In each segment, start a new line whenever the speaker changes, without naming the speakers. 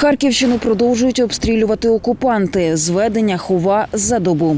Харківщину продовжують обстрілювати окупанти. Зведення хова за добу.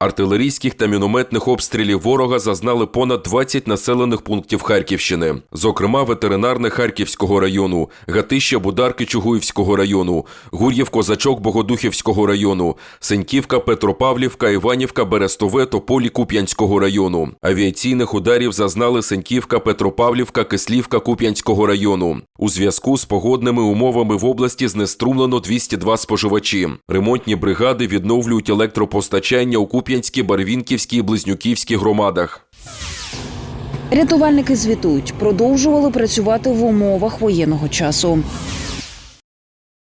Артилерійських та мінометних обстрілів ворога зазнали понад 20 населених пунктів Харківщини, зокрема ветеринарне Харківського району, Гатища Бударки Чугуївського району, Гур'єв Козачок Богодухівського району, Сеньківка, Петропавлівка, Іванівка, Берестове, Тополі Куп'янського району. Авіаційних ударів зазнали Сеньківка, Петропавлівка, Кислівка Куп'янського району. У зв'язку з погодними умовами в області знеструмлено 202 споживачі. Ремонтні бригади відновлюють електропостачання у Куп'янській, Барвінківській Близнюківській громадах.
Рятувальники звітують, продовжували працювати в умовах воєнного часу.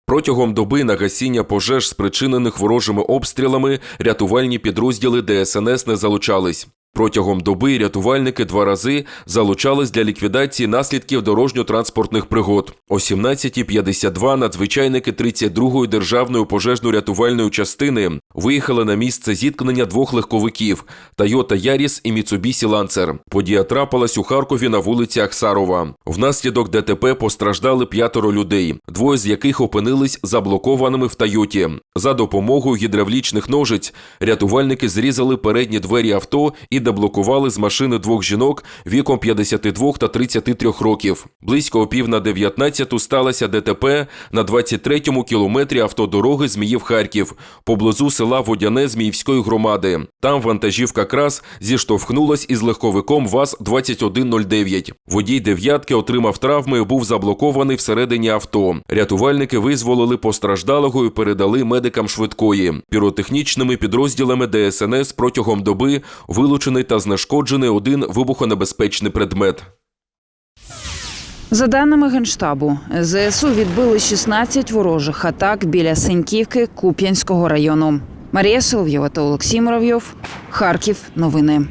Протягом доби на гасіння пожеж, спричинених ворожими обстрілами, рятувальні підрозділи ДСНС не залучались. Протягом доби рятувальники два рази залучались для ліквідації наслідків дорожньо-транспортних пригод. О 17.52 надзвичайники 32-ї державної пожежно-рятувальної частини виїхали на місце зіткнення двох легковиків – Toyota Yaris і Mitsubishi Lancer. Подія трапилась у Харкові на вулиці Ахсарова. Внаслідок ДТП постраждали п'ятеро людей, двоє з яких опинились заблокованими в Тойоті. За допомогою гідравлічних ножиць рятувальники зрізали передні двері авто і деблокували з машини двох жінок віком 52 та 33 років. Близько о пів на 19 сталося ДТП на 23-му кілометрі автодороги Зміїв-Харків, поблизу села Водяне Зміївської громади. Там вантажівка крас зіштовхнулась із легковиком ВАЗ-2109. Водій дев'ятки отримав травми і був заблокований всередині авто. Рятувальники визволили постраждалого і передали медикам швидкої. Піротехнічними підрозділами ДСНС протягом доби вилучений та знешкоджений один вибухонебезпечний предмет.
За даними Генштабу, ЗСУ відбили 16 ворожих атак біля Сеньківки Куп'янського району. Марія Соловйова та Олексій Муравйов. Харків. Новини.